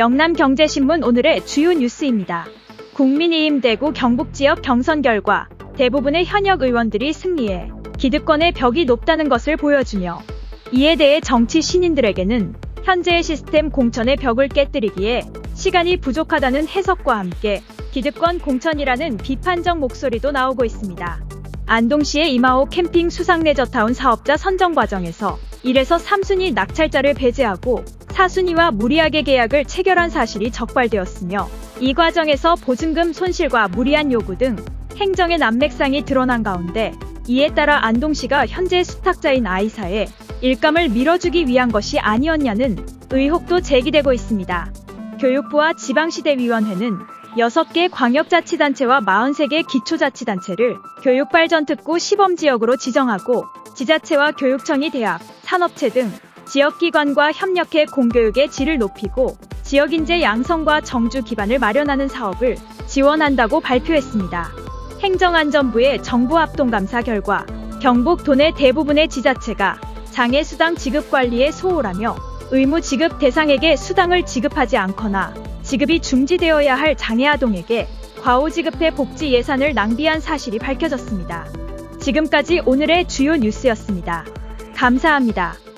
영남경제신문 오늘의 주요 뉴스입니다. 국민의힘 대구 경북 지역 경선 결과 대부분의 현역 의원들이 승리해 기득권의 벽이 높다는 것을 보여주며 이에 대해 정치 신인들에게는 현재의 시스템 공천의 벽을 깨뜨리기에 시간이 부족하다는 해석과 함께 기득권 공천이라는 비판적 목소리도 나오고 있습니다. 안동시의 이마호 캠핑 수상 레저타운 사업자 선정 과정에서 1에서 3순위 낙찰자를 배제하고 4순위와 무리하게 계약을 체결한 사실이 적발되었으며 이 과정에서 보증금 손실과 무리한 요구 등 행정의 난맥상이 드러난 가운데 이에 따라 안동시가 현재 수탁자인 아이사에 일감을 밀어주기 위한 것이 아니었냐는 의혹도 제기되고 있습니다. 교육부와 지방시대위원회는 6개 광역자치단체와 43개 기초자치단체를 교육발전특구 시범지역으로 지정하고 지자체와 교육청이 대학, 산업체 등 지역기관과 협력해 공교육의 질을 높이고 지역인재 양성과 정주 기반을 마련하는 사업을 지원한다고 발표했습니다. 행정안전부의 정부합동감사 결과 경북 도 내 대부분의 지자체가 장애수당 지급 관리에 소홀하며 의무 지급 대상에게 수당을 지급하지 않거나 지급이 중지되어야 할 장애아동에게 과오 지급해 복지 예산을 낭비한 사실이 밝혀졌습니다. 지금까지 오늘의 주요 뉴스였습니다. 감사합니다.